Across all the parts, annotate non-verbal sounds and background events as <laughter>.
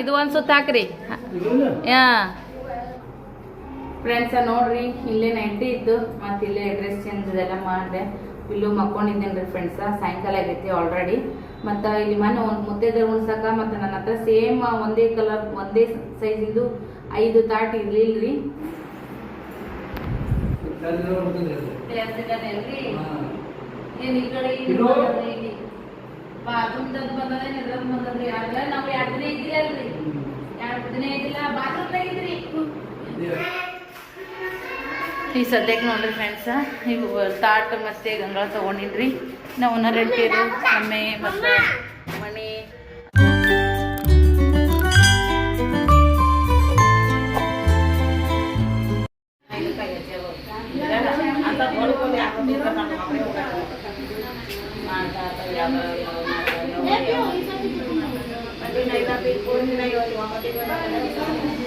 ಇದು ಒಂದ್ ಸುತ್ತ ಹಾಕ್ರಿ. ಯಾ ಫ್ರೆಂಡ್ಸ ನೋಡ್ರಿ ಇಲ್ಲೇ ನೈಂಟಿ ಇದ್ದು ಮತ್ತೆ ಇಲ್ಲೇ ಡ್ರೆಸ್ ಚೇಂಜ್ ಇದೆಲ್ಲ ಮಾಡಿದೆ. ಇಲ್ಲೂ ಮಕ್ಕೊಂಡಿದ್ದೇನೆ ಫ್ರೆಂಡ್ಸ್ ಸಾಯಂಕಾಲ ಆಗೈತಿ ಆಲ್ರೆಡಿ ಮತ್ತ ಇಲ್ಲಿ ಮನೆ ಒಂದು ಮುದ್ದೆದ ಉಣ್ಸಕ ಮತ್ತ ನನ್ನ ಹತ್ರ ಸೇಮ್ ಒಂದೇ ಕಲರ್ ಒಂದೇ ಸೈಜಿಂದು ಐದು ತಾಟ್ ಇರ್ಲಿಲ್ರಿ. ಏನ್ ಈ ಕಡೆ ಇಲ್ಲಿ ಇದು? ಬಂದದ್ರಿ ಇಲ್ಲಿ ಬಂದದ ಇದ್ರದ್ ಬಂದದ್ರಿ ಅಲ್ಲ ನಾವು ಎರಡು ದಿನ ಇದ್ದಿಲ್ಲ ಅಲ್ರಿ. ಎರಡು ದಿನ ಇದ್ದಿಲ್ಲ ಬಾತ್ರೂಮ್ದಾಗ ಇದ್ರಿ. ಈ ಸದ್ಯಕ್ಕೆ ನೋಡ್ರಿ ಫ್ರೆಂಡ್ಸ ಇವು ತಾಟ್ ಮತ್ತೆ ಗಂಗಳ ತಗೊಂಡಿನ್ರಿ. ನಾವು ರೆಡ್ಡಿರು ಅಮ್ಮೆ ಮತ್ತು ಮಣಿ ನಮ್ಗೆ ನಮ್ಮಂತ್ರನ ಕೊಟ್ಟಿಲ್ಲ ನೀವು ನಾವೇ ಬಂದ್ ಮಾಡುತ್ತಿದ್ದೆವು ಆ ಆ, ಇಂದು ನಿಮ್ದು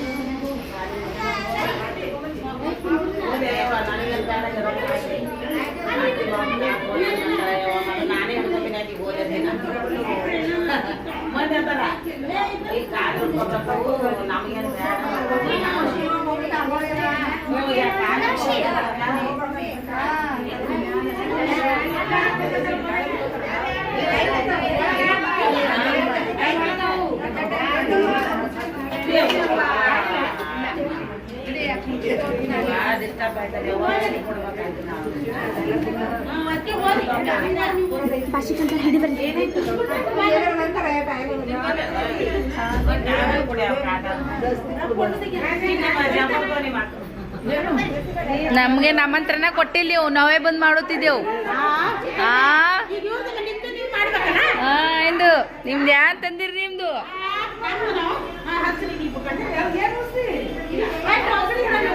ಯಾ ತಂದಿರಿ ನಿಮ್ದು ನಾವೇ ಪೂಜೆ ಮಾಡು ಸುಮ್ಮ ಮಾಡಿಕತ್ತೆ ಏನು ಅಕ್ಕ ಏನಿಲ್ಲ? ಹಾ? ಏನು? ಏನ್ ಹೇಳಿದ್ರಿ? ಹಾ?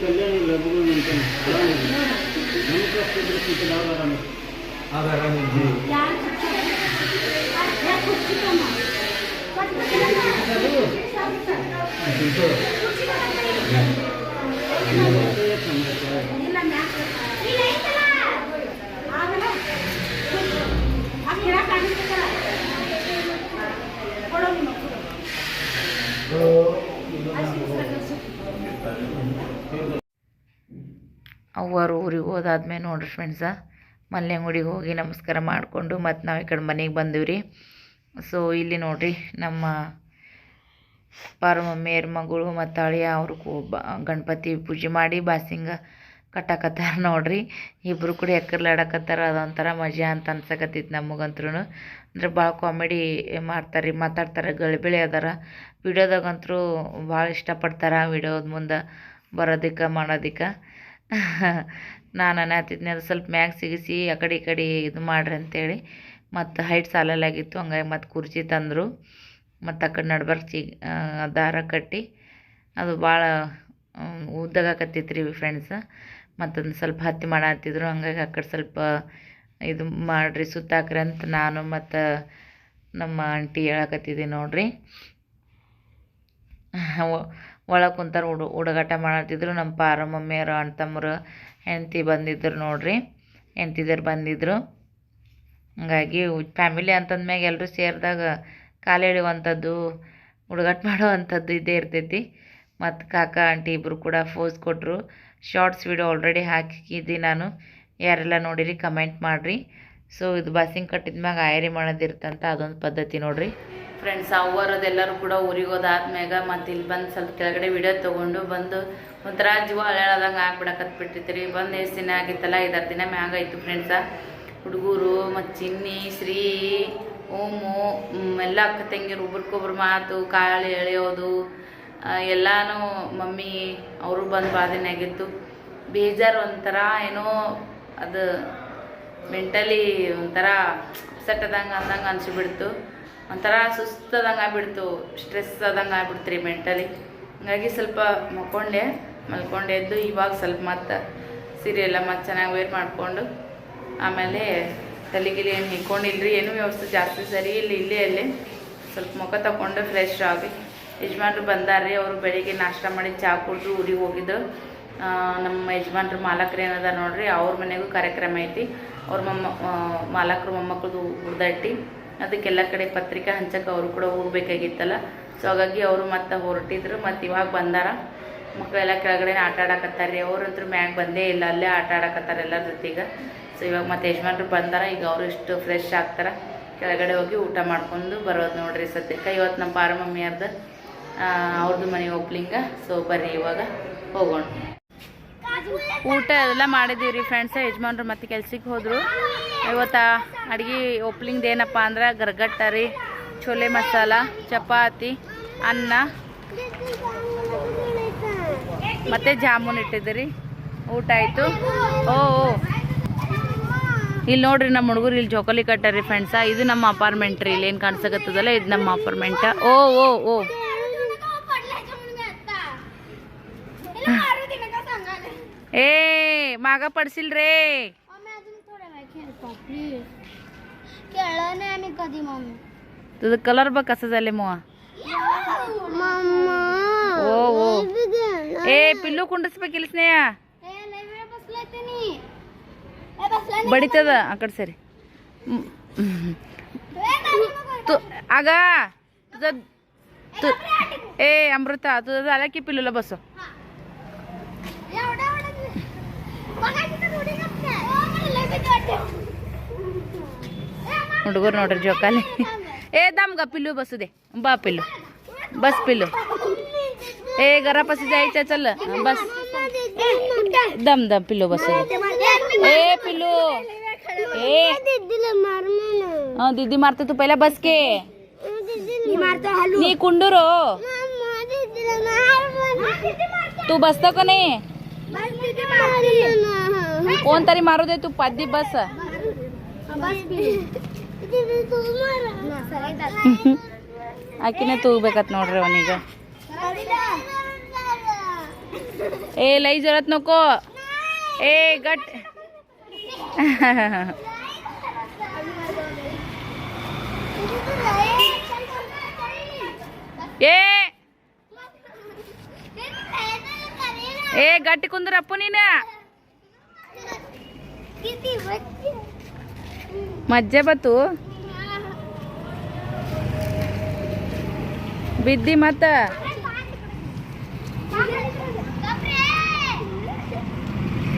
ಕಲ್ಯಾಣ ಇಲ್ಲ ಲಘು ಅಂತ ನಮ್ಮ ಅವ್ವರು ಊರಿಗೆ ಹೋದಾದ್ಮೇಲೆ ನೋಡ್ರಿ ಫ್ರೆಂಡ್ಸ ಮಲ್ಯಂಗುಡಿಗೆ ಹೋಗಿ ನಮಸ್ಕಾರ ಮಾಡಿಕೊಂಡು ಮತ್ತು ನಾವು ಈ ಕಡೆ ಮನೆಗೆ ಬಂದೀವಿ ರೀ ಸೊ ಇಲ್ಲಿ ನೋಡಿರಿ ನಮ್ಮ ಪಾರಮಮ್ಮಿಯರ ಮಗಳು ಮತ್ತು ಅಳಿಯ ಅವರು ಗಣಪತಿ ಪೂಜೆ ಮಾಡಿ ಬಾಸಿಂಗ ಕಟ್ಟಾಕತ್ತಾರ ನೋಡ್ರಿ. ಇಬ್ಬರು ಕೂಡ ಎಕ್ಕರ್ಲಾಡಕತ್ತಾರ ಅದೊಂಥರ ಮಜಾ ಅಂತ ಅನ್ಸಕತ್ತಿತ್ತು ನಮಗಂತ್ರೂ ಅಂದ್ರೆ ಭಾಳ ಕಾಮಿಡಿ ಮಾಡ್ತಾರೆ ರೀ ಮಾತಾಡ್ತಾರೆ, ಗಳಿಬಿಳಿ ಅದಾರ. ವಿಡಿಯೋದಾಗಂತೂ ಭಾಳ ಇಷ್ಟಪಡ್ತಾರೆ, ವಿಡಿಯೋದ ಮುಂದೆ ಬರೋದಿಕ್ಕೆ, ಮಾಡೋದಕ್ಕೆ. <laughs> ನಾನು ಅನ್ನತ್ತಿದ್ನಿ ಅದು ಸ್ವಲ್ಪ ಮ್ಯಾಗ ಸಿಗಿಸಿ ಆ ಕಡೆ ಈ ಕಡೆ ಇದು ಮಾಡ್ರಿ ಅಂತೇಳಿ ಮತ್ತು ಹೈಟ್ ಸಾಲಲ್ಲಾಗಿತ್ತು, ಹಂಗಾಗಿ ಮತ್ತು ಕುರ್ಚಿ ತಂದರು. ಮತ್ತು ಆ ಕಡೆ ನಡ್ಬರ್ಕ್ ಚಿ ದಾರ ಕಟ್ಟಿ. ಅದು ಭಾಳ ಉದ್ದಗಾಕತ್ತಿತ್ತು ರೀ ಫ್ರೆಂಡ್ಸ್ ಮತ್ತೊಂದು ಸ್ವಲ್ಪ ಹತ್ತಿ ಮಾಡತ್ತಿದ್ರು ಹಂಗಾಗಿ ಆ ಕಡೆ ಸ್ವಲ್ಪ ಇದು ಮಾಡಿರಿ, ಸುತ್ತಾಕ್ರಿ ಅಂತ ನಾನು ಮತ್ತು ನಮ್ಮ ಆಂಟಿ ಹೇಳಕತ್ತಿದ್ದೆ ನೋಡ್ರಿ. ಒಳಗೆ ಕುಂತಾರ ಹುಡು, ಹುಡುಗಾಟ ಮಾಡತ್ತಿದ್ರು ನಮ್ಮ ಪಾರ ಮಮ್ಮಿಯರು ಅಣ್ಣ ತಮ್ಮರು ಹೆಂಡತಿ ಬಂದಿದ್ರು ನೋಡ್ರಿ. ಹೆಂಡ್ತಿದರು ಬಂದಿದ್ರು. ಹಂಗಾಗಿ ಫ್ಯಾಮಿಲಿ ಅಂತಂದ್ಮ್ಯಾಗ ಎಲ್ಲರೂ ಸೇರಿದಾಗ ಕಾಲು ಎಳೆಯುವಂಥದ್ದು ಹುಡುಗಾಟ ಮಾಡುವಂಥದ್ದು ಇದೇ ಇರ್ತೈತಿ. ಮತ್ತು ಕಾಕ, ಆಂಟಿ ಇಬ್ಬರು ಕೂಡ ಫೋಸ್ ಕೊಟ್ಟರು ಶಾರ್ಟ್ಸ್ ವಿಡಿಯೋ ಆಲ್ರೆಡಿ ಹಾಕಿದ್ದಿ ನಾನು. ಯಾರೆಲ್ಲ ನೋಡಿರಿ ಕಮೆಂಟ್ ಮಾಡಿರಿ. ಸೊ ಇದು ಬಾಸಿಂಗ್ ಕಟ್ಟಿದ ಮ್ಯಾಗ ಆಯರಿ ಮಾಡೋದಿರ್ತಂತ ಅದೊಂದು ಪದ್ಧತಿ ನೋಡ್ರಿ. ಫ್ರೆಂಡ್ಸ್ ಅವ್ವರದೆಲ್ಲರೂ ಕೂಡ ಊರಿಗೆ ಹೋದಾದ್ಮ್ಯಾಗ ಮತ್ತು ಇಲ್ಲಿ ಬಂದು ಸ್ವಲ್ಪ ಕೆಳಗಡೆ ವಿಡಿಯೋ ತೊಗೊಂಡು ಬಂದು ಒಂಥರ ಜೀವ ಹಳೆಳದಂಗೆ ಆಗ್ಬಿಡಕತ್ಬಿಟ್ಟಿತ್ತು ರೀ ಬಂದು ಎಷ್ಟು ದಿನ ಆಗಿತ್ತಲ್ಲ? ಐದಾರು ದಿನ ಮ್ಯಾಗ ಆಯಿತು ಫ್ರೆಂಡ್ಸ ಹುಡುಗರು, ಮತ್ತು ಚಿನ್ನಿ ಶ್ರೀ ಓಮು ಎಲ್ಲ ಅಕ್ಕ ತಂಗಿರು, ಒಬ್ರಿಗೊಬ್ರು ಮಾತು ಕಾಳು ಎಳೆಯೋದು ಎಲ್ಲನೂ ಮಮ್ಮಿ ಅವರು ಬಂದು ಬಾಧನೆ ಆಗಿತ್ತು. ಬೇಜಾರು ಒಂಥರ ಏನೋ ಅದು ಮೆಂಟಲಿ ಒಂಥರ ಅಪ್ಸೆಟ್ ಆದಂಗೆ ಅಂದಂಗೆ ಅನ್ಸಿಬಿಡ್ತು. ಒಂಥರ ಸುಸ್ತದಂಗೆ ಆಗ್ಬಿಡ್ತು ಸ್ಟ್ರೆಸ್ ಆದಂಗೆ ಆಗ್ಬಿಡ್ತು ರೀ ಮೆಂಟಲಿ ಹಂಗಾಗಿ ಸ್ವಲ್ಪ ಮಲ್ಕೊಂಡೆ ಮಲ್ಕೊಂಡೆ ಎದ್ದು ಇವಾಗ ಸ್ವಲ್ಪ ಮತ್ತೆ ಸೀರೆ ಎಲ್ಲ ಮತ್ತೆ ಚೆನ್ನಾಗಿ ವೇರ್ ಮಾಡಿಕೊಂಡು, ಆಮೇಲೆ ತಲೆಗಿಲಿ ಏನು ಹಿಕ್ಕೊಂಡಿಲ್ರಿ ಏನೂ ವ್ಯವಸ್ಥೆ ಜಾಸ್ತಿ ಸರಿ ಇಲ್ಲ, ಇಲ್ಲೇ ಅಲ್ಲಿ ಸ್ವಲ್ಪ ಮುಖ ತಗೊಂಡು ಫ್ರೆಶ್ ಆಗಿ. ಯಜಮಾನ್ರು ಬಂದಾರ್ರಿ, ಅವರು ಬೆಳಿಗ್ಗೆ ನಾಷ್ಟ ಮಾಡಿ ಚಹಾ ಕುಡಿದು ಊರಿಗೆ ಹೋಗಿದ್ದು. ನಮ್ಮ ಯಜಮಾನ್ರು ಮಾಲಕ್ರು ಏನದ ನೋಡ್ರಿ, ಅವ್ರ ಮನೆಗೂ ಕಾರ್ಯಕ್ರಮ ಐತಿ. ಅವ್ರ ಮೊಮ್ಮ ಮಾಲಕರು ಮೊಮ್ಮಕ್ಕಳದು ಹುಡ್ದಟ್ಟಿ. ಅದಕ್ಕೆಲ್ಲ ಕಡೆ ಪತ್ರಿಕಾ ಹಂಚಕ್ಕೆ ಅವರು ಕೂಡ ಹೋಗ್ಬೇಕಾಗಿತ್ತಲ್ಲ. ಸೊ ಹಾಗಾಗಿ ಅವರು ಮತ್ತೆ ಹೊರಟಿದ್ರು ಮತ್ತು ಇವಾಗ ಬಂದಾರ. ಮಕ್ಕಳೆಲ್ಲ ಕೆಳಗಡೆ ಆಟ ಆಡಕತ್ತಾರೆ ರೀ ಅವ್ರಂತೂ ಮ್ಯಾಗ ಬಂದೇ ಇಲ್ಲ, ಅಲ್ಲೇ ಆಟ ಆಡಕತ್ತಾರ ಎಲ್ಲರ ಜೊತೆಗೆ. ಸೊ ಇವಾಗ ಮತ್ತೆ ಯಜಮಾನ್ರು ಬಂದಾರ, ಈಗ ಅವರು ಇಷ್ಟು ಫ್ರೆಶ್ ಆಗ್ತಾರ. ಕೆಳಗಡೆ ಹೋಗಿ ಊಟ ಮಾಡ್ಕೊಂಡು ಬರೋದು ನೋಡ್ರಿ ಸದ್ಯಕ್ಕೆ. ಇವತ್ತು ನಮ್ಮ ಪಾರ ಮಮ್ಮಿಯರ್ದು ಅವ್ರದ್ದು ಮನೆ ಓಪ್ಲಿಂಗ ಸೊ ಬರ್ರಿ ಇವಾಗ ಹೋಗೋಣ. ಊಟ ಎಲ್ಲ ಮಾಡಿದ್ದೀವಿ ರೀ ಫ್ರೆಂಡ್ಸ್ ಯಜಮಾನ್ರು ಮತ್ತೆ ಕೆಲ್ಸಕ್ಕೆ ಹೋದರು. ಇವತ್ತು ಅಡುಗೆ ಓಪ್ಲಿಂಗ್ದು ಏನಪ್ಪ ಅಂದ್ರೆ ಗರ್ಗಟ್ಟ ರೀ ಚೋಲೆ ಮಸಾಲ, ಚಪಾತಿ, ಅನ್ನ, ಮತ್ತೆ ಜಾಮೂನ್ ಇಟ್ಟಿದ್ದೀರಿ. ಊಟ ಆಯಿತು. ಓ ಇಲ್ಲಿ ನೋಡ್ರಿ ನಮ್ಮ ಹುಡುಗರು ಇಲ್ಲಿ ಜೋಕಾಲಿ ಕಟ್ಟಾರಿ ಫ್ರೆಂಡ್ಸ ಇದು ನಮ್ಮ ಅಪಾರ್ಟ್ಮೆಂಟ್ ರೀ, ಇಲ್ಲಿ ಏನು ಕಾಣಿಸಕತ್ತದಲ್ಲ, ಇದು ನಮ್ಮ ಅಪಾರ್ಟ್ಮೆಂಟ್ ಓ ಓ ಓ. ए माग पडशील रे. मम्मी तुझं कलर बघ कसं झाले मग ओ ओ ए पिल्लू कुंडच पे केलीस नाही या? बडी आकड सर. तू अगा तुझं तू ए अमृता तुझं झालं की पिल्लूला बसव. ಹುಡುಗರು ನೋಡ್ರಿ ಜೋಕಾಲಿ ಏ ದಮ್ಗ पिल्लू बसू दे बा पिल्लू बस पिल्लू ए घरापाशी जायचं चल बस दम दम पिल्लू बसू दे ए पिल्लू ए दीदीला मार म्हणा. हा दीदी मारते तू पहिला बस के मी मारतो हलू नी कुंडूरो मम्मा दीदीला मार म्हणा. तू बसतो का नाही बस दीदी मारते ना. कोणतरी मारू दे तू पादी बस बस दीदी तू मार सगळे ಆಕಿನೇ ತೂಗ್ಬೇಕತ್ ನೋಡ್ರಿ ಅವನೀಗ ಏ ಲೈ ಜರತ್ ನಕೋ ಏ ಗಟ್ ಏ ಏ ಗಟ್ಟಿ ಕುಂದ್ರಪ್ಪ ನೀನ मज्जा बा तू. बिद्दी मत.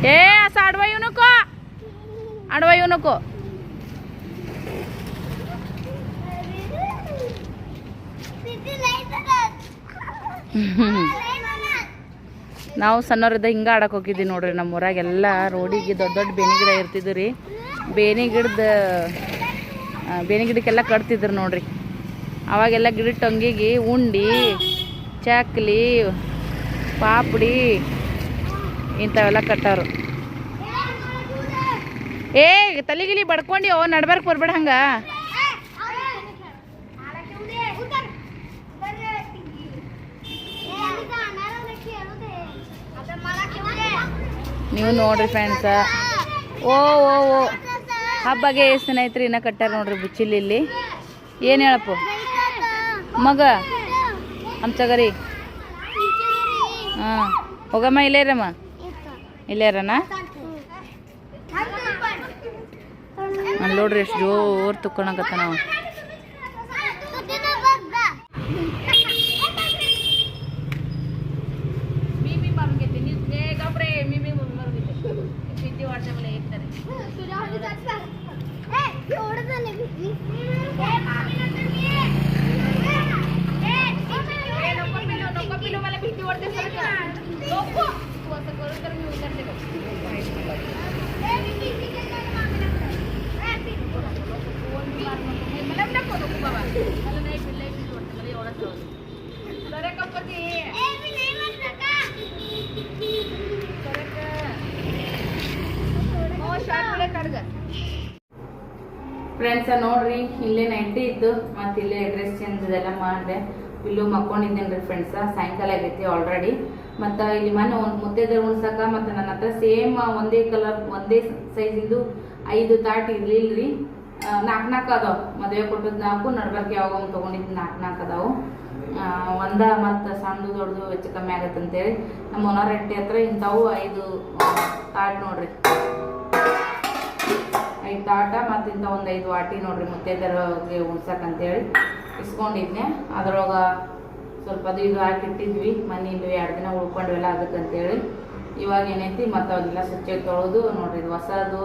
ए असं आडवा येऊ नको. आडवा येऊ नको. हम्म <laughs> ನಾವು ಸಣ್ಣವರಿದ್ದ ಹಿಂಗೆ ಆಡಕ್ಕೆ ಹೋಗಿದ್ದೀವಿ ನೋಡ್ರಿ ನಮ್ಮ ಊರಾಗೆಲ್ಲ ರೋಡಿಗೆ ದೊಡ್ಡ ದೊಡ್ಡ ಬೇನಿ ಗಿಡ ಇರ್ತಿದ್ವು ರೀ. ಬೇನಿ ಗಿಡದ ಬೇನೆ ಗಿಡಕ್ಕೆಲ್ಲ ಕಟ್ತಿದ್ರು ನೋಡ್ರಿ. ಅವಾಗೆಲ್ಲ ಗಿಡದ ಟೊಂಗಿಗೆ ಉಂಡಿ, ಚಕ್ಲಿ, ಪಾಪಡಿ ಇಂಥವೆಲ್ಲ ಕಟ್ಟೋರು ಏ ತಲೆಗಿಲಿ ಬಡ್ಕೊಂಡು, ಓ, ನಡ್ಬರ್ಕ್ ಬರ್ಬೇಡ ಹಂಗ. ನೀವು ನೋಡ್ರಿ ಫ್ರೆಂಡ್ಸ ಓ ಓ ಓ. ಹಬ್ಬಗೆ ಎಷ್ಟು ದಿನ ಐತ್ರಿ ಇನ್ನ ಕಟ್ಟಾರ ನೋಡ್ರಿ ಬುಚ್ಚಿಲಿ ಇಲ್ಲಿ ಏನು ಹೇಳಪ್ಪ? ಮಗ ಹಂಚಗರಿ ಹಾಂ ಹೋಗಮ್ಮ, ಇಲ್ಲೇರಮ್ಮ? ಇಲ್ಲೇರನ? ನೋಡ್ರಿ ಎಷ್ಟು ಜೋರು ತುಕ್ಕೊಳಕತ್ತ ನಾವು ಇಲ್ಲೂ ಮಕ್ಕೊಂಡಿದ್ದೇನೆ ರೀ ಫ್ರೆಂಡ್ಸ ಸಾಯಂಕಾಲ ಆಗೈತಿ ಆಲ್ರೆಡಿ ಮತ್ತು ಇಲ್ಲಿ ಮೊನ್ನೆ ಒಂದು ಮುದ್ದೆದ ಉಣ್ಸಕ ಮತ್ತು ನನ್ನ ಹತ್ರ ಸೇಮ್ ಒಂದೇ ಕಲರ್ ಒಂದೇ ಸೈಜಿಂದು ಐದು ತಾಟ್ ಇರಲಿಲ್ಲ ರೀ ನಾಲ್ಕು ನಾಲ್ಕು ಅದಾವ. ಮದುವೆ ಕೊಟ್ಟದ್ದು ನಾಲ್ಕು, ನಡ್ಬರ್ಕ್ ಯಾವಾಗ ಒಂದು ತೊಗೊಂಡಿದ್ದು ನಾಲ್ಕು ನಾಲ್ಕು ಅದಾವು. ಒಂದ ಮತ್ತು ಸಣ್ಣದು ದೊಡ್ಡದು ಹೆಚ್ಚು ಕಮ್ಮಿ ಆಗತ್ತಂತೇಳಿ. ನಮ್ಮ ನಮ್ಮ ಹೊನರಟ್ಟಿ ಹತ್ರ ಇಂಥವು ಐದು ತಾಟ್ ನೋಡ್ರಿ. ಐದು ತಾಟ ಮತ್ತು ಇಂಥ ಒಂದು ಐದು ವಾಟಿ ನೋಡ್ರಿ ಮುತ್ತೈದರಿಗೆ ಉಣ್ಸಕ್ಕಂತೇಳಿ ಇಸ್ಕೊಂಡಿದ್ನೆ. ಅದ್ರೊಳಗೆ ಸ್ವಲ್ಪ ಅದು ಇದು ಹಾಕಿಟ್ಟಿದ್ವಿ ಮನೆಯಿಂದ ಎರಡು ದಿನ ಉಳ್ಕೊಂಡ್ವೆಲ್ಲ ಅದಕ್ಕಂತೇಳಿ. ಇವಾಗ ಏನೈತಿ ಮತ್ತು ಅವನ್ನೆಲ್ಲ ಸ್ವಚ್ಛ ತೊಳೆದು ನೋಡ್ರಿ ಇದು ಹೊಸದು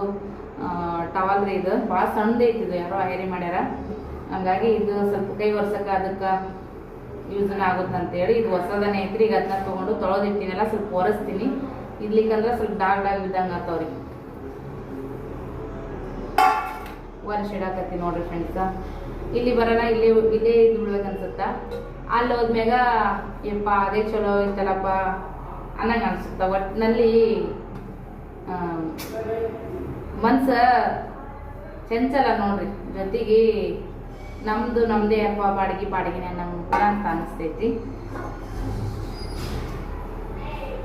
ಟವಲ್ ರೀ ಇದು. ಭಾಳ ಸಣ್ಣದೈತಿ ಇದು ಯಾರೋ ಐರಿ ಮಾಡ್ಯಾರ. ಹಂಗಾಗಿ ಇದು ಸ್ವಲ್ಪ ಕೈ ಒರ್ಸಕ್ಕೆ ಅದಕ್ಕೆ ಯೂಸನ್ ಆಗುತ್ತೆ ಅಂತೇಳಿ ಇದು ಹೊಸದನೇ ಐತ್ರಿ. ಈಗ ಅದನ್ನ ತೊಗೊಂಡು ತೊಳೆದಿಟ್ಟಿನೆಲ್ಲ ಸ್ವಲ್ಪ ಒರೆಸ್ತೀನಿ. ಇರ್ಲಿಕ್ಕಂದ್ರೆ ಸ್ವಲ್ಪ ಡಾಗ್ ಡಾಗ್ ಇದ್ದಂಗೆ ಆತಾವ್ರಿ ವರ್ಷ ಇಡಾಕತ್ತಿ ನೋಡ್ರಿ ಫ್ರೆಂಡ್ಸ ಇಲ್ಲಿ ಬರೋಣ, ಇಲ್ಲಿ, ಇಲ್ಲೇ ಇದು ಬಿಡ್ಬೇಕು ಅನ್ಸುತ್ತ? ಅಲ್ಲಿ ಹೋದ್ಮ್ಯಾಗ, ಯಪ್ಪ, ಅದೇ ಚಲೋ ಐತಲ್ಲಪ್ಪ ಅನ್ನಂಗೆ ಅನ್ಸುತ್ತ? ಒಟ್ಟಿನಲ್ಲಿ ಮನ್ಸ ಚಂಚಲ ನೋಡ್ರಿ. ಜೊತೆಗೆ ನಮ್ದು ನಮ್ದೇ ಅಪ್ಪ ಬಾಡಿಗೆ ಬಾಡಿಗೆನೆ ನಮ್ಗೆ ಕೂಡ ಅಂತ ಅನಿಸ್ತೈತಿ.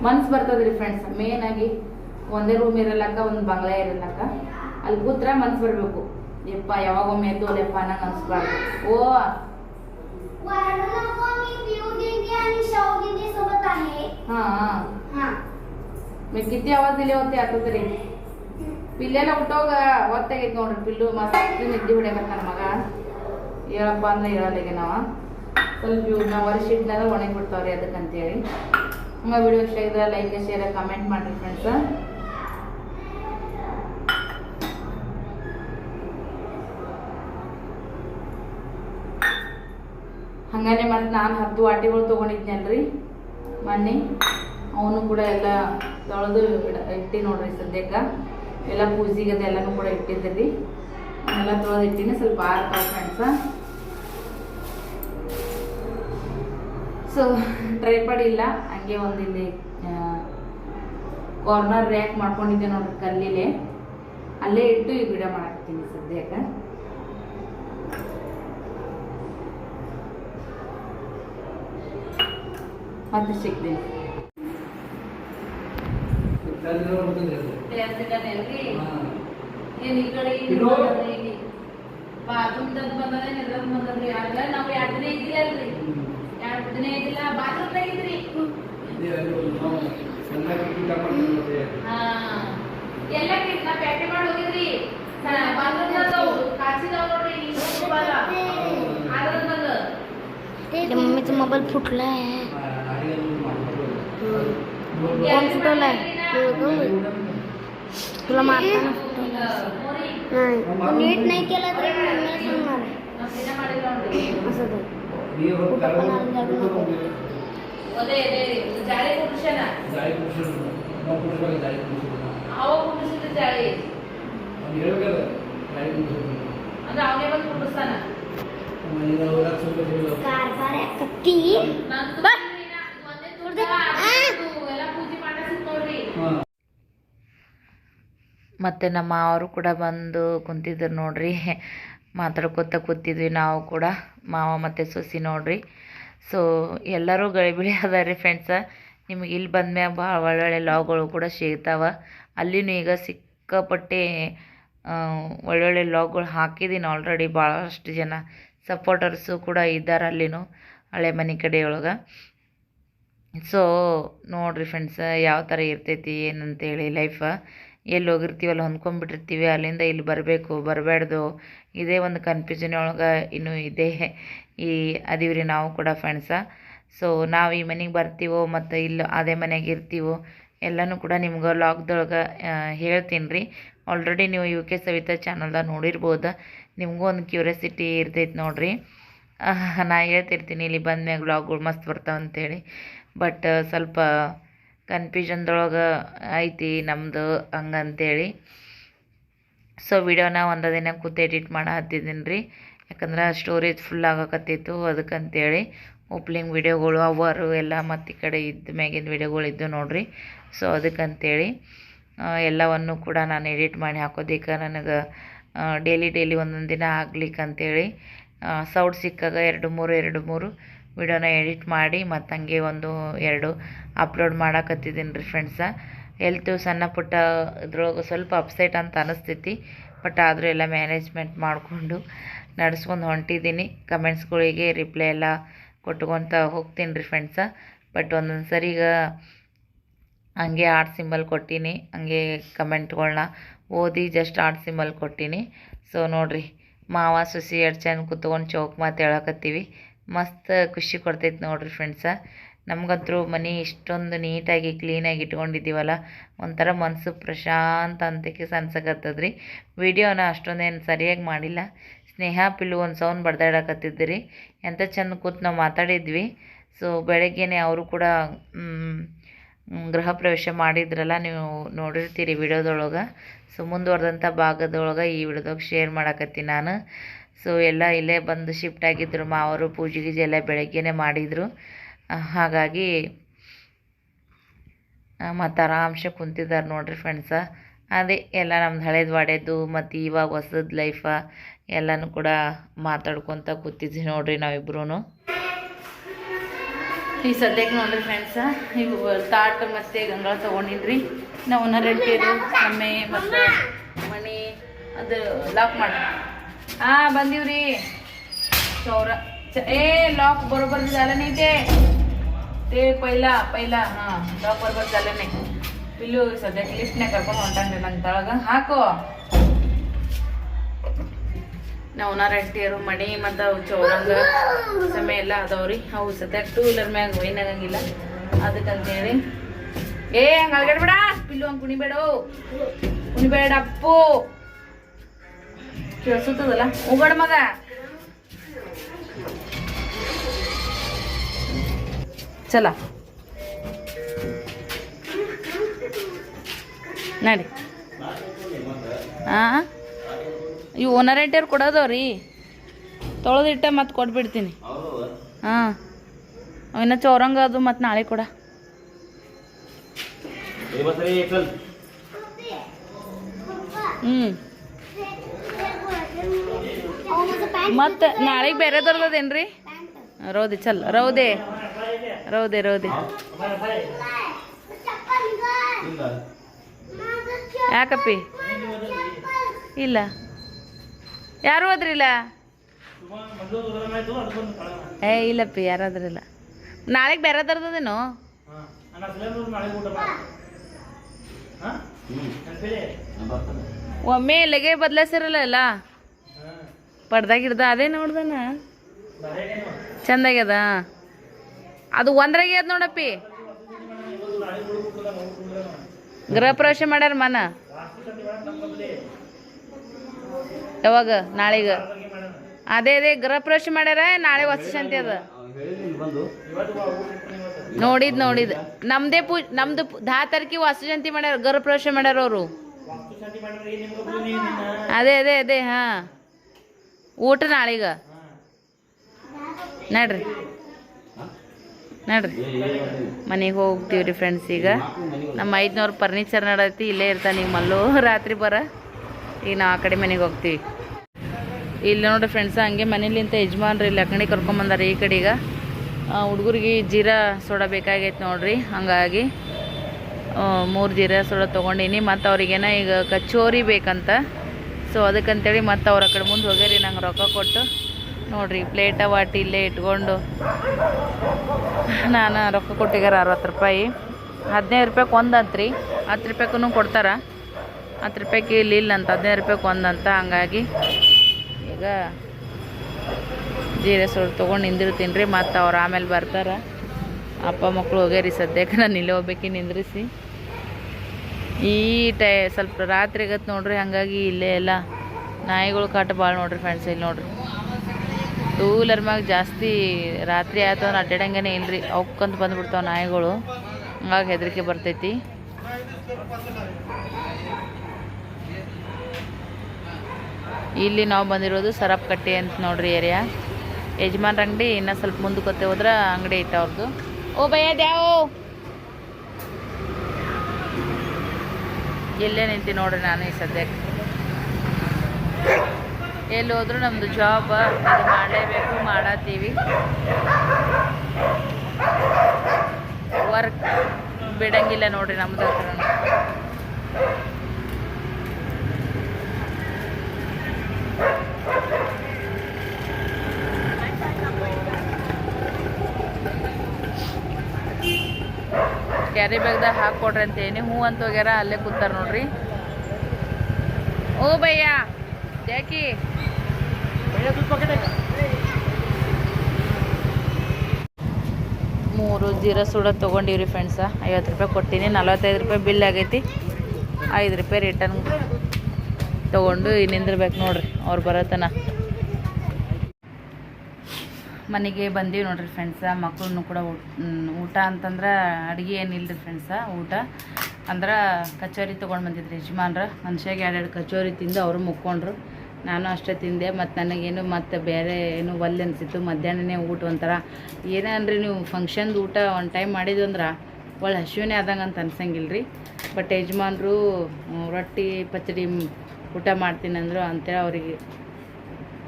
ಮನ್ಸು ಬರ್ತದ್ರಿ ಫ್ರೆಂಡ್ಸ್ ಮೇನ್ ಆಗಿ ಒಂದೇ ರೂಮ್ ಇರಲಕ್ಕ, ಒಂದು ಬಂಗ್ಲೆ ಇರಲಕ್ಕ. ಅಲ್ಲಿ ಕೂತ್ರ ಮನ್ಸು ಬರಬೇಕು. ಯಪ್ಪ ಯಾವಾಗ ಒಮ್ಮೆ ಎದ್ದೋಲೆಪ್ಪ ಅನ್ನಂಗೆ ಅನ್ಸ್ಬಾರ್ದು ಓ वराडाला पण मी पिऊ दिंडी आणि शाहू दिंडी सोबत आहे हां हां हा मी किती आवाज दिले होते आता तरी ಪಿಲ್ಲೆಲ್ಲ ಹುಟ್ಟೋಗ ಹೊತ್ತಾಗೈತೆ ನೋಡ್ರಿ ಪಿಲ್ಲು ಮಸ್ತ್ ನಿದ್ದೆ ಹೊಡ್ಯಾಕತ್ತಾನ ಮಗ ಹೇಳಪ್ಪ ಅಂದ್ರೆ ಹೇಳಲ್ಲಿಗೆ ನಾವು ಸ್ವಲ್ಪ ಇವ್ನ ವರ್ಷಿಟ್ನಾಗ ಒಣಗಿ ಬಿಡ್ತಾವ್ರಿ ಅದಕ್ಕಂತೇಳಿ ನಮ್ಮ ವಿಡಿಯೋ ಇಷ್ಟ ಇದ್ರೆ ಲೈಕ್ ಶೇರ್ ಕಮೆಂಟ್ ಮಾಡಿರಿ ಫ್ರೆಂಡ್ಸ್ ಹಂಗಾನೆ ಮತ್ತೆ ನಾನು ಹತ್ತು ವಾಟಿಗಳು ತೊಗೊಂಡಿದ್ನಲ್ರಿ. ಮೊನ್ನೆ ಅವನು ಕೂಡ ಎಲ್ಲ ತೊಳೆದು ಇಟ್ಟಿ ನೋಡ್ರಿ ಸದ್ಯಕ್ಕೆ. ಎಲ್ಲ ಪೂಜೆಗೆ ಅದೆಲ್ಲನೂ ಕೂಡ ಇಟ್ಟಿದ್ದೀರಿ ಎಲ್ಲ ತೊಳೆದು ಇಟ್ಟಿನಿ, ಸ್ವಲ್ಪ ಆರ್ತಾವ ಫ್ರೆಂಡ್ಸ ಸೊ ಟ್ರೈಪಾಡ್ ಇಲ್ಲ. ಹಂಗೆ ಒಂದು ಇಲ್ಲಿ ಕಾರ್ನರ್ ರ್ಯಾಕ್ ಮಾಡ್ಕೊಂಡಿದ್ದೆ ನೋಡ್ರಿ ಕಲ್ಲಿಲೆ. ಅಲ್ಲೇ ಇಟ್ಟು ಈ ಗಿಡ ಮಾಡ್ತೀನಿ ಸದ್ಯಕ್ಕೆ. ಮತ್ತೆ ಸಿಗ್ತೀನಿ ತಲೆನೋವು ಬರ್ತದೆ ಅದು. ಹಾ. ಏನ್ ಈ ಕಡೆ ಇಲ್ಲಿ ಇದು? ಬಂದದ್ರಿ ಇಲ್ಲಿ. ಬಾತ್ರೂಮ್ ತಗ ಬಂದದ ನಿರ್ದಾಗ ಬಂದದ್ರಿ ಆಗ್ಲೇ ನಾವು ಎರಡು ದಿನ ಇದ್ದಿಲ್ಲ ಅಲ್ರಿ ಹ್ಮ್. ಎರಡು ದಿನ ಇದ್ದಿಲ್ಲ ಬಾತ್ರೂಮ್ ತೆಗಿದ್ರಿ ಇದೆ ಅಲ್ಲಿ ಒಂದು ನಾವು ಚೆನ್ನಾಗಿ ಊಟ ಮಾಡ್ಕೊಂಡು ಮತ್ತೆ ಹಾ ಎಲ್ಲ ಕಿಟ್ ನಾ ಪ್ಯಾಕೆ ಮಾಡಿ ಹೋಗಿದ್ರಿ ಬಾತ್ರೂಮ್ ಕಾಚಿದಾವ್ ನೋಡ್ರಿ ಹಿಂಗ್ ಬಾಲ ಅದ್ರದ್ ಬಂದು ते मम्मीचा मोबाईल फुटला आहे ಆ, ಅಡಿಗೆಯನ್ನು ఫోటోలు ఇలా మాట్లాడిన ఫోటోలు నీట్ నైకి ఎలా ఉన్నారు అసలు ಅಂದ್ರೆ ಅವನೇ ಬಂದು ಕುಂಡಿಸ್ತಾನ ಕತ್ತಿ ಬಾ ಮತ್ತು ನಮ್ಮ ಮಾವರು ಕೂಡ ಬಂದು ಕುಂತಿದ್ರು ನೋಡ್ರಿ. ಮಾತಾಡ್ಕೊತ ಕೂತಿದ್ವಿ ನಾವು ಕೂಡ, ಮಾವ ಮತ್ತು ಸೊಸಿ ನೋಡ್ರಿ. ಸೊ ಎಲ್ಲರೂ ಗಳಿಬಿಳಿ ಅದಾರ ಫ್ರೆಂಡ್ಸ ನಿಮಗೆ ಇಲ್ಲಿ ಬಂದ್ಮ್ಯಾಗ ಭಾಳ ಒಳ್ಳೊಳ್ಳೆ ಲಾಗ್ಗಳು ಕೂಡ ಸಿಗ್ತಾವ. ಅಲ್ಲಿನೂ ಈಗ ಸಿಕ್ಕಾಪಟ್ಟೆ ಒಳ್ಳೊಳ್ಳೆ ಲಾಗ್ಗಳು ಹಾಕಿದ್ದೀನಿ ಆಲ್ರೆಡಿ ಭಾಳಷ್ಟು ಜನ ಸಪೋರ್ಟರ್ಸು ಕೂಡ ಇದ್ದಾರೆ ಅಲ್ಲಿನೂ, ಹಳೆ ಮನೆ ಕಡೆಯೊಳಗೆ. ಸೊ ನೋಡಿರಿ ಫ್ರೆಂಡ್ಸ್ ಯಾವ ಥರ ಇರ್ತೈತಿ, ಏನಂತೇಳಿ ಲೈಫ ಎಲ್ಲಿ ಹೋಗಿರ್ತೀವಲ್ಲ ಹೊಂದ್ಕೊಂಡ್ಬಿಟ್ಟಿರ್ತೀವಿ, ಅಲ್ಲಿಂದ ಇಲ್ಲಿ ಬರಬೇಕು, ಬರಬಾರ್ದು. ಇದೇ ಒಂದು ಕನ್ಫ್ಯೂಷನ್ ಒಳಗೆ ಇನ್ನೂ ಇದೆ. ಈ ಅದೀವ್ರಿ ನಾವು ಕೂಡ ಫ್ರೆಂಡ್ಸ ಸೊ ನಾವು ಈ ಮನೆಗೆ ಬರ್ತೀವೋ ಮತ್ತು ಇಲ್ಲಿ ಅದೇ ಮನೆಗೆ ಇರ್ತೀವೋ ಎಲ್ಲನೂ ಕೂಡ ನಿಮ್ಗೆ ಲಾಕ್ದೊಳಗೆ ಹೇಳ್ತೀನಿ ರೀ ಆಲ್ರೆಡಿ ನೀವು ಯು ಕೆ ಸವಿತಾ ಚಾನಲ್ದಾಗ ನೋಡಿರ್ಬೋದು. ನಿಮಗೂ ಒಂದು ಕ್ಯೂರಿಯಾಸಿಟಿ ಇರ್ತೈತೆ ನೋಡಿರಿ. ನಾ ಹೇಳ್ತಿರ್ತೀನಿ, ಇಲ್ಲಿ ಬಂದ್ಮ್ಯಾಗ ವ್ಲಾಗ್ಗಳು ಮಸ್ತ್ ಬರ್ತಾವಂತೇಳಿ ಬಟ್ ಸ್ವಲ್ಪ ಕನ್ಫ್ಯೂಷನ್ದೊಳಗೆ ಐತಿ ನಮ್ಮದು ಹಂಗಂತೇಳಿ. ಸೊ ವಿಡಿಯೋನ ಒಂದು ದಿನ ಕೂತು ಎಡಿಟ್ ಮಾಡಿ ಹತ್ತಿದ್ದೀನಿ ರೀ ಯಾಕಂದ್ರೆ ಸ್ಟೋರೇಜ್ ಫುಲ್ ಆಗಕತ್ತಿತ್ತು ಅದಕ್ಕಂತೇಳಿ ಓಪ್ಲಿಂಗ್ ವಿಡಿಯೋಗಳು ಅವರು ಎಲ್ಲ ಮತ್ತು ಈ ಕಡೆ ಇದ್ದ ಮ್ಯಾಗಿನ ವಿಡಿಯೋಗಳು ಇದ್ದು ನೋಡಿರಿ. ಸೊ ಅದಕ್ಕಂತೇಳಿ ಎಲ್ಲವನ್ನು ಕೂಡ ನಾನು ಎಡಿಟ್ ಮಾಡಿ ಹಾಕೋದಕ್ಕೆ ನನಗೆ ಡೈಲಿ ಡೈಲಿ ಒಂದೊಂದು ದಿನ ಆಗ್ಲಿಕ್ಕೆ ಅಂತೇಳಿ ಸೌಡ್ ಸಿಕ್ಕಾಗ ಎರಡು ಮೂರು ಎರಡು ಮೂರು ವಿಡಿಯೋನ ಎಡಿಟ್ ಮಾಡಿ ಮತ್ತು ಹಂಗೆ ಒಂದು ಎರಡು ಅಪ್ಲೋಡ್ ಮಾಡಕತ್ತಿದ್ದೀನಿ ರೀ ಫ್ರೆಂಡ್ಸ ಎಲ್ತ್ ಸಣ್ಣ ಪುಟ್ಟ ಇದ್ರೊಳಗೆ ಸ್ವಲ್ಪ ಅಪ್ಸೆಟ್ ಅಂತ ಅನಿಸ್ತೈತಿ ಬಟ್ ಆದರೂ ಎಲ್ಲ ಮ್ಯಾನೇಜ್ಮೆಂಟ್ ಮಾಡಿಕೊಂಡು ನಡೆಸ್ಕೊಂಡು ಹೊಂಟಿದ್ದೀನಿ ಕಮೆಂಟ್ಸ್ಗಳಿಗೆ ರಿಪ್ಲೈ ಎಲ್ಲ ಕೊಟ್ಕೊತ ಹೋಗ್ತೀನಿ ರೀ ಫ್ರೆಂಡ್ಸ ಬಟ್ ಒಂದೊಂದು ಸರಿ ಈಗ ಹಂಗೆ ಆರ್ಟ್ ಸಿಂಬಲ್ ಕೊಟ್ಟೀನಿ, ಹಂಗೆ ಕಮೆಂಟ್ಗಳನ್ನ ಓದಿ ಜಸ್ಟ್ ಆರ್ಟ್ ಸಿಂಬಲ್ ಕೊಟ್ಟೀನಿ. ಸೊ ನೋಡಿರಿ, ಮಾವ, ಸುಸಿ ಎರಡು ಚೆಂದ ಕುತ್ಕೊಂಡು ಚೌಕ್ ಮಾತು ಹೇಳಕತ್ತೀವಿ. ಮಸ್ತ್ ಖುಷಿ ಕೊಡ್ತೈತೆ ನೋಡಿರಿ ಫ್ರೆಂಡ್ಸ ನಮಗಂತೂ ಮನೆ ಇಷ್ಟೊಂದು ನೀಟಾಗಿ ಕ್ಲೀನಾಗಿ ಇಟ್ಕೊಂಡಿದ್ದೀವಲ್ಲ, ಒಂಥರ ಮನಸ್ಸು ಪ್ರಶಾಂತ ಅಂತಕ್ಕೆ ಅನ್ಸಕತ್ತದ್ರಿ ವಿಡಿಯೋನ ಅಷ್ಟೊಂದೇನು ಸರಿಯಾಗಿ ಮಾಡಿಲ್ಲ. ಸ್ನೇಹ ಪಿಲ್ಲು ಒಂದು ಸೌಂಡ್ ಬಡ್ದಾಡಕತ್ತಿದ್ದೀರಿ. ಎಂಥ ಚೆಂದ ಕೂತು ನಾವು ಮಾತಾಡಿದ್ವಿ. ಸೊ ಬೆಳಗ್ಗೆನೆ ಅವರು ಕೂಡ ಗೃಹ ಪ್ರವೇಶ ಮಾಡಿದ್ರಲ್ಲ, ನೀವು ನೋಡಿರ್ತೀರಿ ವಿಡಿಯೋದೊಳಗೆ. ಸೊ ಮುಂದುವರೆದಂಥ ಭಾಗದೊಳಗೆ ಈ ವಿಡಿಯೋದಾಗ ಶೇರ್ ಮಾಡಕತ್ತೀನಿ ನಾನು. ಸೊ ಎಲ್ಲ ಇಲ್ಲೇ ಬಂದು ಶಿಫ್ಟ್ ಆಗಿದ್ದರು ಮಾವರು ಪೂಜೆ ಗೀಜೆ ಎಲ್ಲ ಬೆಳಗ್ಗೆನೇ ಮಾಡಿದರು. ಹಾಗಾಗಿ ಮತ್ತು ಆರಾಮ್ಸೆ ಕುಂತಿದ್ದಾರೆ ನೋಡಿರಿ ಫ್ರೆಂಡ್ಸ ಅದೇ, ಎಲ್ಲ ನಮ್ದು ಹಳೇದು ವಾಡ್ಯದ್ದು ಮತ್ತು ಇವಾಗ ಹೊಸದು ಲೈಫ ಎಲ್ಲನೂ ಕೂಡ ಮಾತಾಡ್ಕೊತ ಕೂತಿದ್ವಿ ನೋಡ್ರಿ ನಾವಿಬ್ರು ಈ ಸದ್ಯಕ್ಕೆ ನೋಡ್ರಿ ಫ್ರೆಂಡ್ಸ ಇವು ತಾಟ್ ಮತ್ತು ಗಂಗಾಳ ತೊಗೊಂಡಿದ್ರಿ. ನಾವು ನರಟ್ಟಿರು ನಮ್ಮೆ ಮತ್ತು ಮಣಿ, ಅದು ಲಾಕ್ ಮಾಡಿ ಹಾಂ ಬಂದೀವ್ರಿ ಚೌರ च- ए लॉक बरोबर झालं नाही ते ते पहिला पहिला हा लॉक बरोबर झालं नाही पिल्लू सध्या लिफ्टने ಕರ್ಕೊಂಡು ಹೊಂಟಂಗ್ರಿ ನಂಗೆ ತಳಗ ಹಾಕು ನಾವು ನರಟ್ಟಿಯರು ಮಣಿ ಮತ್ತು ಅವು ಚೌರಂಗ ಸಮಯ ಎಲ್ಲ ಅದಾವ್ರಿ ಅವು ಸದ್ಯಕ್ಕೆ ಟೂ ವೀಲರ್ ಮ್ಯಾಗ ಒಯ್ನಾಗಂಗಿಲ್ಲ ಅದಕ್ಕಂತೇಳಿ ಏ ಹಂಗೆ ಅಲ್ಗಡ್ಬೇಡ ಪಿಲ್ಲು ಹಂಗೆ ಕುಣಿಬೇಡ ಕುಣಿಬೇಡ ಅಪ್ಪು ಕೇಳಿಸುತ್ತದಲ್ಲ ಹೋಗ್ಬೇಡ ಮಗ. ಚಲ. ನಡಿ. ಹಾಂ ಇವು ಓನರ್ ಎಂಟಿಯವ್ರು ಕೊಡೋದವ್ರಿ. ತೊಳೆದಿಟ್ಟ ಮತ್ತೆ ಕೊಟ್ಬಿಡ್ತೀನಿ. ಹಾಂ. ಅವನ್ನ ಚೌರಂಗ ಅದು ಮತ್ತು ನಾಳೆ ಕೊಡ. ಹ್ಞೂ ಮತ್ತೆ ನಾಳೆಗೆ ಬೇರೆ ಬೇರೆದವ್ರದ್ದೇನ್ರಿ ರೌದೆ, ಚಲ್, ರೌದೆ. ರೌದೆ ರೌದೆ. ಯಾಕಪ್ಪಿ? ಇಲ್ಲ. ಯಾರು ಹೋದ್ರಿಲ್ಲ ಏ, ಇಲ್ಲಪ್ಪಿ ಯಾರಾದ್ರಿಲ್ಲ ನಾಳೆಗೆ ಬೇರೆ ಬೇರೆದವ್ರದೇನು ಒಮ್ಮೆ ಲಗೆ ಬದಲಾಯಿಸಿರಲ್ಲ ಎಲ್ಲ? ಪಡ್ದಾಗ ಹಿಡ್ದ, ಅದೇ ನೋಡ್ದನ? ಚಂದಾಗ್ಯದ? ಅದು ಒಂದ್ರಾಗ ನೋಡಪ್ಪಿ. ಗೃಹ ಪ್ರವೇಶ ಮಾಡ್ಯಾರ ಮನ. ಯಾವಾಗ? ನಾಳೆಗ. ಅದೇ ಅದೇ, ಗೃಹ ಪ್ರವೇಶ ಮಾಡ್ಯಾರ, ನಾಳೆ ಹೊಸ ಶಾಂತಿ ಅದ. ನೋಡಿದ್ ನೋಡಿದ್. ನಮ್ದೇ ಪೂ, ನಮ್ದು ದಾ ತಾರೀಕಿಗೆ ವಾಸ್ತು ಜಯಂತಿ ಮಾಡ್ಯಾರ, ಗೃಹ ಪ್ರವೇಶ ಮಾಡ್ಯಾರ ಅವರು. ಅದೇ ಅದೇ ಅದೇ, ಹಾ. ಊಟ ನಾಳೆಗ? ನಡ್ರಿ. ನಡ್ರಿ. ಮನೆಗೆ ಹೋಗ್ತೀವ್ರಿ ಫ್ರೆಂಡ್ಸ್ ಈಗ. ನಮ್ಮ ಐದ್ನೂರು ಫರ್ನಿಚರ್ ನಡೈತಿ ಇಲ್ಲೇ ಇರ್ತಾನೆ ಈಗ ಮಲ್ಲೋ. ರಾತ್ರಿ ಬರ. ಈಗ ನಾವು ಆ ಕಡೆ ಮನೆಗೆ ಹೋಗ್ತೀವಿ. ಇಲ್ಲಿ ನೋಡ್ರಿ ಫ್ರೆಂಡ್ಸ್ ಹಂಗೆ ಮನೇಲಿಂತ ಯಜಮಾನ್ರಿ ಲಕ್ಕಣಿ ಕರ್ಕೊಂಬಂದಾರ ಈ ಕಡೆ ಈಗ. ಹುಡುಗರಿಗೆ ಜೀರಾ ಸೋಡ ಬೇಕಾಗೈತೆ ನೋಡ್ರಿ, ಹಂಗಾಗಿ. ಮೂರು ಜೀರಾ ಸೋಡ ತೊಗೊಂಡೀನಿ. ಮತ್ತು ಅವ್ರಿಗೇನ ಈಗ ಕಚೋರಿ ಬೇಕಂತ. ಸೊ ಅದಕ್ಕಂತೇಳಿ ಮತ್ತೆ ಅವ್ರ ಆ ಕಡೆ ಮುಂದೆ ಹೋಗ್ಯಾರಿ, ನಂಗೆ ರೊಕ್ಕ ಕೊಟ್ಟು. ನೋಡ್ರಿ ಪ್ಲೇಟ ವಾಟಿ ಇಲ್ಲೇ ಇಟ್ಕೊಂಡು. ನಾನು ರೊಕ್ಕ ಕೊಟ್ಟಿಗಾರ ಅರವತ್ತು ರೂಪಾಯಿ. ಹದಿನೈದು ರೂಪಾಯಿಗೆ ಒಂದು ಅಂತ್ರಿ ಹತ್ತು ರೂಪಾಯ್ಗೂ ಕೊಡ್ತಾರ. ಹತ್ತು ರೂಪಾಯ್ಗೆ ಇಲ್ಲಿ ಇಲ್ಲ ಅಂತ, ಹದಿನೈದು ರೂಪಾಯಿಗೆ ಒಂದು ಅಂತ. ಹಂಗಾಗಿ ಈಗ ಜೀರೆ ಸೋಡು ತೊಗೊಂಡು ನಿಂದಿರ್ತೀನಿ ರೀ, ಮತ್ತು ಅವ್ರು ಆಮೇಲೆ ಬರ್ತಾರೆ. ಅಪ್ಪ ಮಕ್ಕಳು ಹೋಗ್ಯಾರಿ ಸದ್ಯಕ್ಕೆ, ನಾನು ಇಲ್ಲೇ ಹೋಗ್ಬೇಕಿ ನಿಂದ್ರಿಸಿ. ಈ ಟೈ ಸ್ವಲ್ಪ ರಾತ್ರಿ ಆಗತ್ತೆ ನೋಡ್ರಿ, ಹಂಗಾಗಿ ಇಲ್ಲೇ ಎಲ್ಲ ನಾಯಿಗಳು ಕಾಟ ಭಾಳ ನೋಡ್ರಿ ಫ್ರೆಂಡ್ಸ್ ಇಲ್ಲಿ ನೋಡ್ರಿ. ಟೂ ವೀಲರ್ ಮ್ಯಾಗ ಜಾಸ್ತಿ ರಾತ್ರಿ ಆಯ್ತು ಅಂದ್ರೆ ಅಡ್ಡಾಡಂಗನೇ ಇಲ್ರಿ, ಅವಕ್ಕಂತ ಬಂದ್ಬಿಡ್ತಾವ ನಾಯಿಗಳು. ಹಂಗಾಗಿ ಹೆದರಿಕೆ ಬರ್ತೈತಿ. ಇಲ್ಲಿ ನಾವು ಬಂದಿರೋದು ಸರಪ್ ಕಟ್ಟಿ ಅಂತ ನೋಡ್ರಿ ಏರಿಯಾ ಯಜಮಾನ್ರ ಅಂಗಡಿ ಇನ್ನೂ ಸ್ವಲ್ಪ ಮುಂದಕ್ಕೆ ಹೋದ್ರೆ ಅಂಗಡಿ ಐತೆ ಅವ್ರದ್ದು ಓ ಭಯ ಎಲ್ಲೇ ನಿಂತಿ ನೋಡ್ರಿ ನಾನು ಈ ಸದ್ಯಕ್ಕೆ. ಎಲ್ಲಿ ಹೋದ್ರು ನಮ್ಮದು ಜಾಬ್ ಅದು ಮಾಡಲೇಬೇಕು, ಮಾಡತ್ತೀವಿ. ವರ್ಕ್ ಬಿಡಂಗಿಲ್ಲ ನೋಡ್ರಿ ನಮ್ದು ಹತ್ರ ಕ್ಯಾರಿ ಬ್ಯಾಗ್ದಾಗ ಹಾಕ್ಕೊಡ್ರಿ ಅಂತ ಏನಿ ಹ್ಞೂ ಅಂತ ಹೋಗ್ಯಾರ, ಅಲ್ಲೇ ಕೂತಾರ ನೋಡ್ರಿ. ಓ ಭಯ್ಯ, ಜಾಕಿ. ಮೂರು ಜೀರಾ ಸೂಡ ತೊಗೊಂಡಿವ್ರಿ ಫ್ರೆಂಡ್ಸ ಐವತ್ತು ರೂಪಾಯಿ ಕೊಟ್ಟಿನಿ, ನಲವತ್ತೈದು ರೂಪಾಯಿ ಬಿಲ್ ಆಗೈತಿ. ಐದು ರೂಪಾಯಿ ರಿಟರ್ನ್ ತೊಗೊಂಡು ನಿಂದಿರ್ಬೇಕು ನೋಡ್ರಿ, ಅವ್ರು ಬರೋತನ ಮನೆಗೆ ಬಂದೀವಿ ನೋಡ್ರಿ ಫ್ರೆಂಡ್ಸ ಮಕ್ಕಳನ್ನು ಕೂಡ ಊಟ ಅಂತಂದ್ರೆ ಅಡುಗೆ ಏನಿಲ್ಲರಿ ಫ್ರೆಂಡ್ಸ ಊಟ. ಅಂದ್ರೆ ಕಚೋರಿ ತೊಗೊಂಡು ಬಂದಿದ್ರಿ ಯಜಮಾನ್ರ. ಮನುಷ್ಯಾಗೆ ಎರಡೆರಡು ಕಚೋರಿ ತಿಂದು ಅವರು ಮುಕ್ಕೊಂಡ್ರು. ನಾನು ಅಷ್ಟೇ ತಿಂದೆ, ಮತ್ತು ನನಗೇನು ಮತ್ತು ಬೇರೆ ಏನು ಒಲ್ಲೆ ಅನಿಸಿತ್ತು. ಮಧ್ಯಾಹ್ನನೇ ಊಟ ಒಂಥರ. ಏನೇ ಅನ್ರಿ ನೀವು ಫಂಕ್ಷನ್ದು ಊಟ ಒನ್ ಟೈಮ್ ಮಾಡಿದ್ವಿ ಅಂದ್ರೆ ಒಳ್ಳೆ ಹಸಿವೇ ಆದಂಗೆ ಅಂತ ಅನ್ಸಂಗಿಲ್ಲ ರೀ ಬಟ್ ಯಜಮಾನ್ರು ರೊಟ್ಟಿ, ಪಚಡಿ ಊಟ ಮಾಡ್ತೀನಿ ಅಂದರು ಅಂತೇಳಿ ಅವರಿಗೆ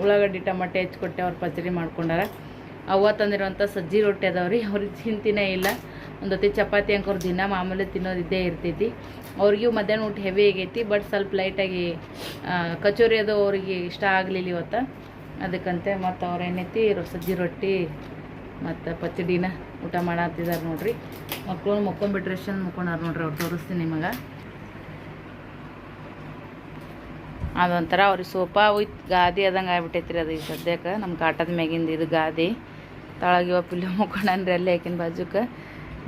ಉಳ್ಳಾಗಡ್ಡಿ, ಟಮಾಟೆ ಹೆಚ್ಚಿಕೊಟ್ಟೆ ಅವ್ರು ಪಚಡಿ ಮಾಡ್ಕೊಂಡಾರ. ಅವ್ವ ತಂದಿರುವಂಥ ಸಜ್ಜಿ ರೊಟ್ಟಿ ಅದಾವ್ರಿ. ಅವ್ರಿಗೆ ಚಿಂತಿನೇ ಇಲ್ಲ. ಒಂದು ಹೊತ್ತಿ ಚಪಾತಿ ಅಂಕೋರು ದಿನ ಮಾಮೂಲಿ ತಿನ್ನೋದಿದ್ದೇ ಇರ್ತೈತಿ. ಅವ್ರಿಗೂ ಮಧ್ಯಾಹ್ನ ಊಟ ಹೆವಿ ಆಗೈತಿ, ಬಟ್ ಸ್ವಲ್ಪ ಲೈಟಾಗಿ ಕಚೋರಿ ಅದು ಅವ್ರಿಗೆ ಇಷ್ಟ ಆಗಲಿಲ್ಲ ಇವತ್ತು. ಅದಕ್ಕಂತೆ ಮತ್ತು ಏನೈತಿ ಸಜ್ಜಿ ರೊಟ್ಟಿ ಮತ್ತು ಪಚ್ಚಡಿನ ಊಟ ಮಾಡತ್ತಿದ್ದಾರೆ ನೋಡ್ರಿ. ಮಕ್ಕಳು ಮುಕ್ಕೊಂಬಿಟ್ರೆ ಎಷ್ಟು ಮುಕ್ಕೊಂಡಾರ ನೋಡ್ರಿ ಅವ್ರು ತೋರಿಸ್ತೀನಿ ನಿಮಗೆ. ಅದೊಂಥರ ಅವ್ರಿಗೆ ಸೋಫಾ ಹೋಯ್ತು ಗಾದಿ ಅದಂಗೆ ಆಗ್ಬಿಟ್ಟೈತ್ರಿ ಅದು ಈಗ ಸದ್ಯಕ್ಕೆ ನಮ್ಮ ಕಾಟದ ಮ್ಯಾಗಿಂದು ಇದು ಗಾದಿ. ತಳಗಿವ ಪಿಲ್ಲೆ ಮುಕ್ಕೊಂಡನ್ರಿ ಅಲ್ಲೇ ಆಕಿನ ಬಾಜುಕ್ಕೆ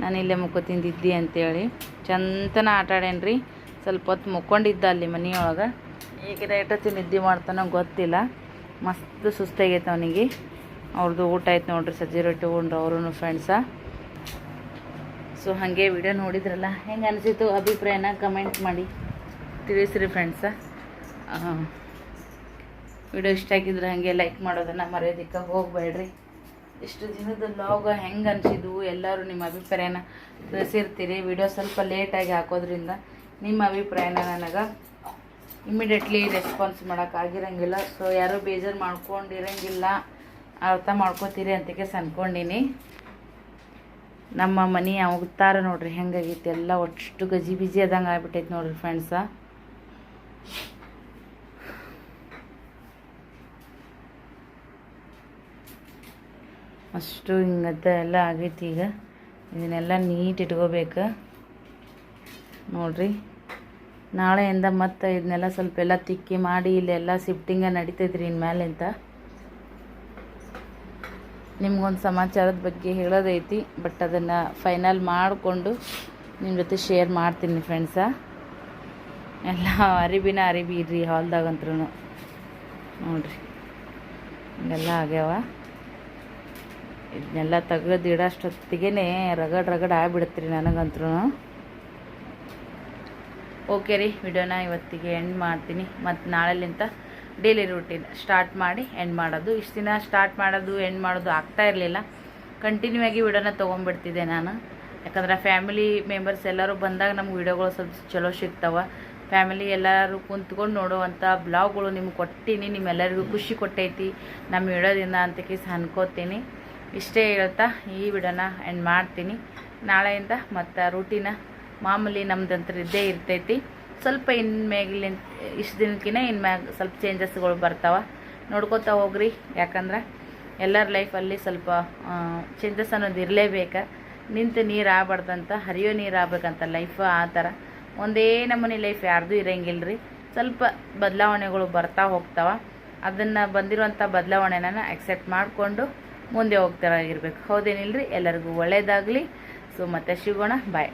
ನಾನು ಇಲ್ಲೇ ಮುಕ್ಕೋತಿಂದಿದ್ದಿ ಅಂತೇಳಿ. ಚಂತನ ಆಟ ಆಡೇನ್ರಿ? ಸ್ವಲ್ಪ ಹೊತ್ತು ಮುಕ್ಕೊಂಡಿದ್ದ ಅಲ್ಲಿ ಮನೆಯೊಳಗೆ. ಈಗ ಎಷ್ಟೊತ್ತಿ ನಿದ್ದೆ ಮಾಡ್ತಾನೋ ಗೊತ್ತಿಲ್ಲ. ಮಸ್ತ್ ಸುಸ್ತಾಗೈತೆ ಅವನಿಗೆ. ಅವ್ರದ್ದು ಊಟ ಆಯ್ತು ನೋಡ್ರಿ ಸಜ್ಜಿ ರೊಟ್ಟಿ ಉಂಡ್ರು ಅವ್ರೂ ಫ್ರೆಂಡ್ಸ ಸೊ ಹಾಗೆ ವಿಡಿಯೋ ನೋಡಿದ್ರಲ್ಲ? ಹೆಂಗೆ ಅನಿಸಿತು ಅಭಿಪ್ರಾಯನ ಕಮೆಂಟ್ ಮಾಡಿ. ತಿಳಿಸ್ರಿ ಫ್ರೆಂಡ್ಸ ವಿಡಿಯೋ ಇಷ್ಟ ಆಗಿದ್ರೆ ಹಾಗೆ ಲೈಕ್ ಮಾಡೋದನ್ನು ಮರೆಯೋದಕ್ಕೆ ಹೋಗಬೇಡ್ರಿ. ಇಷ್ಟು ದಿನದ ಲಾಗ್ ಹೆಂಗೆ ಅನಿಸಿದ್ವು? ಎಲ್ಲರೂ ನಿಮ್ಮ ಅಭಿಪ್ರಾಯನ ತಿಳಿಸಿರ್ತೀರಿ. ವಿಡಿಯೋ ಸ್ವಲ್ಪ ಲೇಟಾಗಿ ಹಾಕೋದ್ರಿಂದ ನಿಮ್ಮ ಅಭಿಪ್ರಾಯನ ನನಗೆ ಇಮಿಡಿಯೇಟ್ಲಿ ರೆಸ್ಪಾನ್ಸ್ ಮಾಡೋಕ್ಕಾಗಿರಂಗಿಲ್ಲ ಸೊ ಯಾರೂ ಬೇಜಾರು ಮಾಡ್ಕೊಂಡಿರಂಗಿಲ್ಲ, ಅರ್ಥ ಮಾಡ್ಕೋತೀರಿ ಅಂತಕ್ಕೆ ಅನ್ಕೊಂಡಿನಿ ನಮ್ಮ ಮನೆ ಅವತಾರ ನೋಡ್ರಿ ಹೆಂಗಾಗಿತ್ತು ಎಲ್ಲ ಒಟ್ಟು ಗಜಿ ಬಿಜಿ ಆದಂಗೆ ಆಗ್ಬಿಟ್ಟೈತೆ ನೋಡ್ರಿ ಫ್ರೆಂಡ್ಸ ಅಷ್ಟು ಹಿಂಗತ್ತೆ ಎಲ್ಲ ಆಗೈತಿ ಈಗ. ಇದನ್ನೆಲ್ಲ ನೀಟ್ ಇಟ್ಕೋಬೇಕು. ನೋಡ್ರಿ. ನಾಳೆಯಿಂದ ಮತ್ತೆ ಇದನ್ನೆಲ್ಲ ಸ್ವಲ್ಪ ಎಲ್ಲ ತಿಕ್ಕಿ ಮಾಡಿ ಇಲ್ಲೆಲ್ಲ ಶಿಫ್ಟಿಂಗ ನಡೀತೈತ್ರಿ ಇನ್ಮೇಲೆ ಅಂತ ನಿಮ್ಗೊಂದು ಸಮಾಚಾರದ ಬಗ್ಗೆ ಹೇಳೋದೈತಿ ಬಟ್ ಅದನ್ನು ಫೈನಲ್ ಮಾಡಿಕೊಂಡು ನಿಮ್ಮ ಜೊತೆ ಶೇರ್ ಮಾಡ್ತೀನಿ ಫ್ರೆಂಡ್ಸ ಎಲ್ಲ ಅರಿಬಿನ ಅರಿಬಿ ಇರ್ರಿ ಹಾಲ್ದಾಗಂತ್ರು ನೋಡ್ರಿ. ಹಿಂಗೆಲ್ಲ ಆಗ್ಯಾವ. ಇದನ್ನೆಲ್ಲ ತೆಗೆದು ಇಡೋಷ್ಟೊತ್ತಿಗೆ ರಗಡ್ ರಗಡ್ ರೀ ನನಗಂತೂ ಓಕೆ ರೀ, ವಿಡಿಯೋನ ಇವತ್ತಿಗೆ ಎಂಡ್ ಮಾಡ್ತೀನಿ. ಮತ್ತು ನಾಳೆಲಿಂತ ಡೈಲಿ ರೂಟೀನ್ ಸ್ಟಾರ್ಟ್ ಮಾಡಿ ಎಂಡ್ ಮಾಡೋದು. ಇಷ್ಟು ದಿನ ಸ್ಟಾರ್ಟ್ ಮಾಡೋದು ಎಂಡ್ ಮಾಡೋದು ಆಗ್ತಾ ಇರಲಿಲ್ಲ. ಕಂಟಿನ್ಯೂ ಆಗಿ ವಿಡಿಯೋನ ತೊಗೊಂಡ್ಬಿಡ್ತಿದ್ದೆ ನಾನು. ಯಾಕಂದ್ರೆ ಫ್ಯಾಮಿಲಿ ಮೆಂಬರ್ಸ್ ಎಲ್ಲರೂ ಬಂದಾಗ ನಮ್ಗೆ ವಿಡಿಯೋಗಳು ಸ್ವಲ್ಪ ಚಲೋ ಸಿಗ್ತಾವೆ. ಫ್ಯಾಮಿಲಿ ಎಲ್ಲರೂ ಕುಂತ್ಕೊಂಡು ನೋಡುವಂಥ ಬ್ಲಾಗ್ಗಳು ನಿಮ್ಗೆ ಕೊಟ್ಟೀನಿ, ನಿಮ್ಮೆಲ್ಲರಿಗೂ ಖುಷಿ ಕೊಟ್ಟೈತಿ. ನಮ್ಮ ವಿಡಿಯೋದಿಂದ ಅಂತ ಕೇಸ್ ಅನ್ಕೋತೀನಿ. ಇಷ್ಟೇ ಹೇಳ್ತಾ ಈ ವಿಡಿಯೋನ ಎಂಡ್ ಮಾಡ್ತೀನಿ. ನಾಳೆಯಿಂದ ಮತ್ತು ರೂಟೀನ ಮಾಮೂಲಿ ನಮ್ದಂತ್ರ ಇದ್ದೇ ಇರ್ತೈತಿ. ಸ್ವಲ್ಪ ಇನ್ಮೇಗಿಲಿಂದ ಇಷ್ಟು ದಿನಕ್ಕಿಂತ ಇನ್ಮ್ಯಾಗ ಸ್ವಲ್ಪ ಚೇಂಜಸ್ಗಳು ಬರ್ತಾವೆ. ನೋಡ್ಕೋತಾ ಹೋಗ್ರಿ. ಯಾಕಂದ್ರೆ ಎಲ್ಲರ ಲೈಫಲ್ಲಿ ಸ್ವಲ್ಪ ಚೇಂಜಸ್ ಅನ್ನೋದು ಇರಲೇಬೇಕು. ನಿಂತು ನೀರು ಆಗ್ಬಾರ್ದಂತ ಹರಿಯೋ ನೀರು ಆಗ್ಬೇಕಂತ ಲೈಫ್ ಆ ಥರ. ಒಂದೇ ನಮೂನಿ ಲೈಫ್ ಯಾರ್ದೂ ಇರೋಂಗಿಲ್ಲ ರೀ ಸ್ವಲ್ಪ ಬದಲಾವಣೆಗಳು ಬರ್ತಾ ಹೋಗ್ತಾವ. ಅದನ್ನು ಬಂದಿರುವಂಥ ಬದಲಾವಣೆನ ಅಕ್ಸೆಪ್ಟ್ ಮಾಡಿಕೊಂಡು ಮುಂದೆ ಹೋಗ್ತಾರಾಗಿರ್ಬೇಕು. ಹೌದೇನಿಲ್ರಿ? ಎಲ್ಲರಿಗೂ ಒಳ್ಳೆಯದಾಗಲಿ ಸೊ ಮತ್ತೆ ಸಿಗೋಣ. ಬಾಯ್